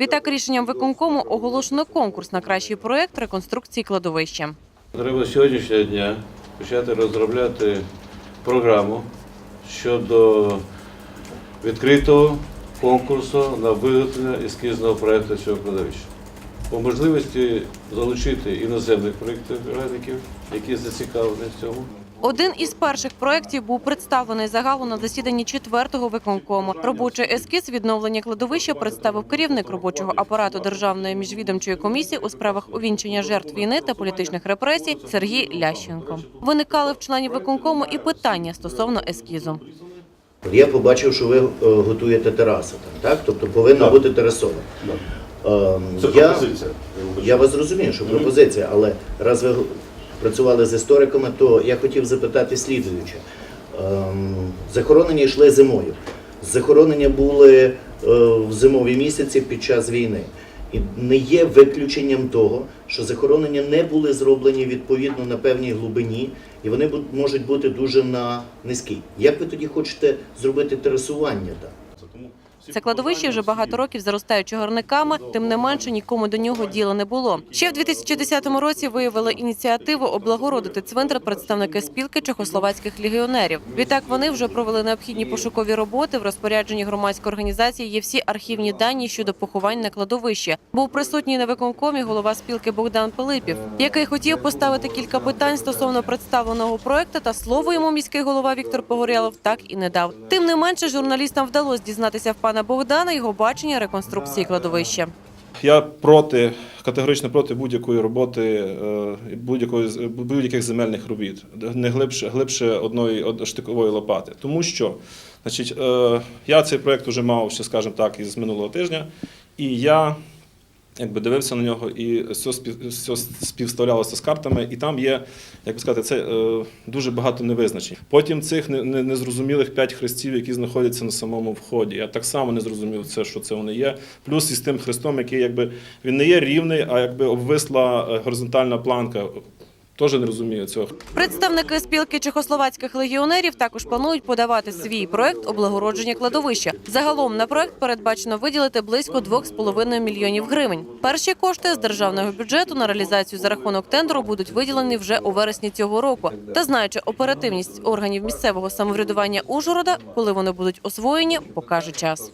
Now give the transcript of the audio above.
Відтак, рішенням виконкому оголошено конкурс на кращий проект реконструкції кладовища. Треба сьогоднішнього дня почати розробляти програму щодо відкритого конкурсу на виготовлення ескізного проєкту цього кладовища. По можливості залучити іноземних проєктів, які зацікавлені в цьому. Один із перших проєктів був представлений загалу на засіданні четвертого виконкому. Робочий ескіз відновлення кладовища представив керівник робочого апарату Державної міжвідомчої комісії у справах увінчення жертв війни та політичних репресій Сергій Лященко. Виникали в членів виконкому і питання стосовно ескізу. Я побачив, що ви е, готуєте тераси там, так? Тобто повинна Так. бути терасова. Ем, Це я, пропозиція. я вас розумію, що пропозиція, але раз ви працювали з істориками, то я хотів запитати слідуюче. Ем, захоронення йшли зимою. Захоронення були е, в зимові місяці під час війни. І не є виключенням того, що захоронення не були зроблені відповідно на певній глибині, і вони можуть бути дуже на низькій. Як ви тоді хочете зробити терасування там? Це кладовище вже багато років заростає чагарниками, тим не менше нікому до нього діла не було. Ще в 2010 році виявили ініціативу облагородити цвинтар представники спілки чехословацьких легіонерів. Відтак вони вже провели необхідні пошукові роботи. В розпорядженні громадської організації є всі архівні дані щодо поховань на кладовищі. Був присутній на виконкомі голова спілки Богдан Пилипів, який хотів поставити кілька питань стосовно представленого проекту. Та слово йому міський голова Віктор Погорєлов так і не дав. Тим не менше, журналістам вдалося дізнатися в пана Богдана його бачення реконструкції кладовища. Я проти категорично проти будь-якої роботи, е, будь-якої будь-яких земельних робіт, не глибше, глибше одної штикової лопати. Тому що, значить, е, я цей проект вже мав, ще скажімо так, із минулого тижня, і я якби дивився на нього і все, все співставлялося з картами, і там є, як би сказати, це е, дуже багато невизначень. Потім цих не- незрозумілих п'ять хрестів, які знаходяться на самому вході. Я так само не зрозумів це, що це вони є. Плюс із тим хрестом, який якби він не є рівний, а якби обвисла е, горизонтальна планка. Теж не розумію цього. Представники спілки чехословацьких легіонерів також планують подавати свій проект облагородження кладовища. Загалом на проект передбачено виділити близько 2,5 мільйонів гривень. Перші кошти з державного бюджету на реалізацію за рахунок тендеру будуть виділені вже у вересні цього року. Та знаючи оперативність органів місцевого самоврядування Ужгорода, коли вони будуть освоєні, покаже час.